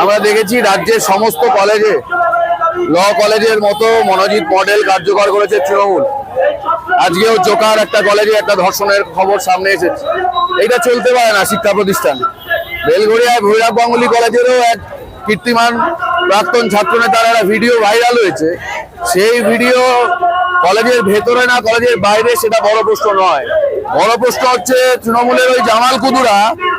আমরা দেখেছি রাজ্যের সমস্ত কলেজে, ল কলেজের মতো মনোজিৎ মডেল কার্যকর করেছে তৃণমূল। আজকেও জোকার একটা কলেজে একটা ধর্ষণের খবর সামনে এসেছে। এটা চলতে পারে না শিক্ষা প্রতিষ্ঠান। বেলঘড়িয়ায় ভৈরব গাঙ্গুলি কলেজেরও এক কীর্তিমান প্রাক্তন ছাত্রনেতার একটা ভিডিও ভাইরাল হয়েছে। সেই ভিডিও কলেজের ভেতরে না, কলেজের বাইরে সেটা বড় প্রশ্ন নয়। বড় প্রশ্ন হচ্ছে তৃণমূলের ওই জামাল কুদুরা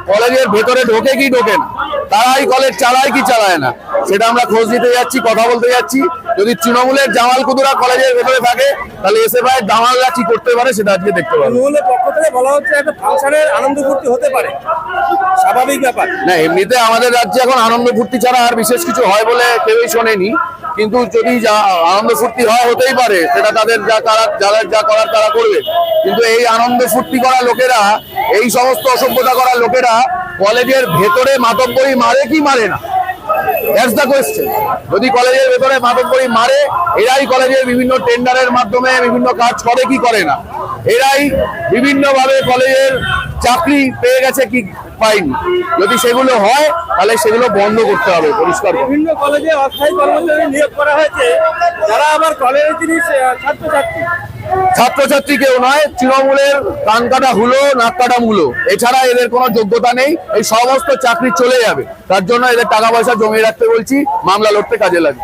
কলেজের ভেতরে ঢোকে কি ঢোকে না? তারাই কলেজ চালায় কি চালায় না? সেটা আমরা খোঁজ নিতে যাচ্ছি কথা বলতে যাচ্ছি। যদি তৃণমূলের জামাল কুদুরা কলেজের ভেতরে থাকে তাহলে এসে ভাই দামালরা কি করতে পারে সেটা আজকে দেখতে পারব তৃণমূলের পক্ষ থেকে বলা হচ্ছে একটা ফাংশনের আনন্দ ফুর্তি হতে পারে। স্বাভাবিক ব্যাপার। না এমনিতে আমাদের রাজ্যে এখন আনন্দ ফুর্তি ছাড়া আর বিশেষ কিছু হয় বলে কেউই শোনেনি। কিন্তু যদি যা আনন্দ ফুর্তি হয়, হতেই পারে। সেটা তাদের যা তারা যাদের যা করার তারা করবে। কিন্তু এই আনন্দ ফুর্তি করা লোকেরা, এই সমস্ত অসভ্যতা করা লোকেরা কলেজের ভেতরে মাতব্বরি মারে কি মারে না? যদি কলেজের ভেতরে মাতব্বরি মারে, এরাই কলেজের বিভিন্ন টেন্ডারের মাধ্যমে বিভিন্ন কাজ করে, কি করে না? এরাই বিভিন্নভাবে কলেজের চাকরি পেয়ে গেছে, কি পাইনি। যদি সেগুলো হয় তাহলে সেগুলো বন্ধ করতে হবে পরিষ্কার বিভিন্ন কলেজে অস্থায়ী কর্মচারী নিয়োগ করা হয়েছে। যারা আবার কলেজের জিনিস ছাত্রছাত্রী। ছাত্রছাত্রী কেউ নয় তৃণমূলের কান কাটা হুলো নাক কাটা মুলো। এছাড়া এদের কোনো যোগ্যতা নেই এই সমস্ত চাকরি চলে যাবে। তার জন্য এদের টাকা পয়সা জমিয়ে রাখতে বলছি মামলা লড়তে কাজে লাগে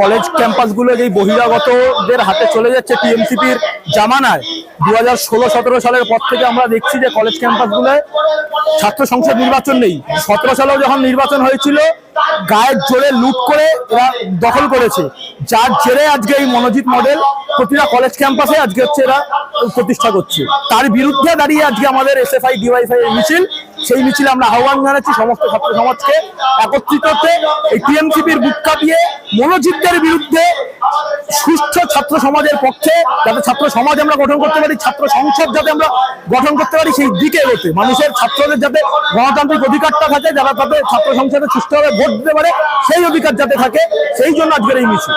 কলেজ ক্যাম্পাসগুলো যেই বহিরাগতদের হাতে চলে যাচ্ছে টিএমসিপির জামানায়। দু হাজার ষোলো, সতেরো সালের পর থেকে আমরা দেখছি যে কলেজ ক্যাম্পাসগুলোয় ছাত্র সংসদ নির্বাচন নেই। সতেরো সালেও যখন নির্বাচন হয়েছিল, গায়ের জোরে লুট করে এরা দখল করেছে। যার জেরে আজকে এই মনোজিৎ মডেল প্রতিটা কলেজ ক্যাম্পাসে আজকে হচ্ছে এরা প্রতিষ্ঠা করছে। তার বিরুদ্ধে দাঁড়িয়ে আজকে আমাদের এসএফআই ডিওয়াইফাই এর মিছিল, সেই মিছিলে আমরা আহ্বান জানাচ্ছি সমস্ত ছাত্র সমাজকে একত্রিত হতে। এই টিএমসিপির বুক কাঁপিয়ে মনোজিতদের বিরুদ্ধে সুস্থ ছাত্র সমাজের পক্ষে যাতে ছাত্র সমাজ আমরা গঠন করতে পারি ছাত্র সংসদ যাতে আমরা গঠন করতে পারি সেই দিকে এগোতে। মানুষের ছাত্রদের যাতে গণতান্ত্রিক অধিকারটা থাকে যারা তাদের ছাত্র সংসদে সুস্থভাবে ভোট দিতে পারে সেই অধিকার যাতে থাকে সেই জন্য আজকের এই মিছিল।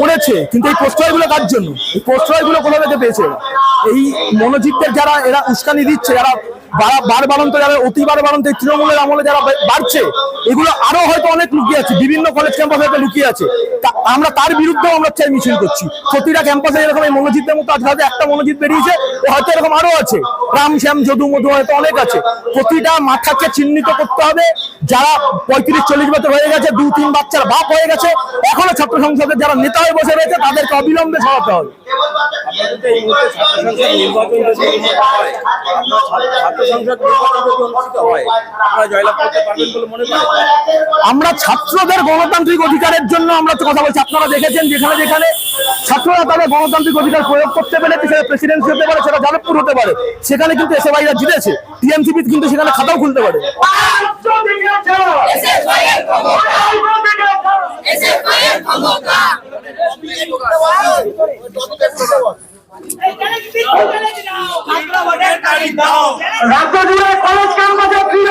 করেছে। কিন্তু এই প্রশ্রয়গুলো কার জন্য? এই প্রশ্রয়গুলো কোথা থেকে পেয়েছে এই মনোজিতদের যারা এরা উস্কানি দিচ্ছে যারা বার বাড়ন্ত যারা অতি বার তৃণমূলের আমলে যারা বাড়ছে, এগুলো আরও হয়তো অনেক লুকিয়ে আছে, বিভিন্ন কলেজ ক্যাম্পাস হয়তো লুকিয়ে আছে। তা আমরা তার বিরুদ্ধেও আমরা চাই মিছিল করছি। প্রতিটা ক্যাম্পাসে এরকম এই মনোজিতের মতো আজকে হয়তো একটা মনোজিৎ বেরিয়েছে হয়তো এরকম আরও আছে। রাম শ্যাম যদু মধু হয়তো অনেক আছে। প্রতিটা মাথাকে চিহ্নিত করতে হবে। যারা পঁয়ত্রিশ, চল্লিশ বছর হয়ে গেছে, দু, তিন বাচ্চার বাপ হয়ে গেছে, এখনও ছাত্র সংসদের যারা নেতা হয়ে বসে রয়েছে, তাদেরকে অবিলম্বে সরাতে হবে। সংসদ অনুষ্ঠিত হয় হয়? আপনারা জয়লাভ করতে পারবেন বলে মনে করেন? আমরা ছাত্রদের গণতান্ত্রিক অধিকারের জন্য আমরা তো কথা বলছি। আপনারা দেখেছেন যেখানে যেখানে ছাত্ররা তাদের গণতান্ত্রিক অধিকার প্রয়োগ করতে পেরেছে সেটা প্রেসিডেন্সি হতে পারে সেটা যাদবপুর হতে পারে। সেখানে কিন্তু এসে ভাইরা জিতেছে টিএমসিপি কিন্তু সেখানে খাতাও খুলতে পারে। রাজ্য জুড়ে কলেজ ক্যাম্পাসে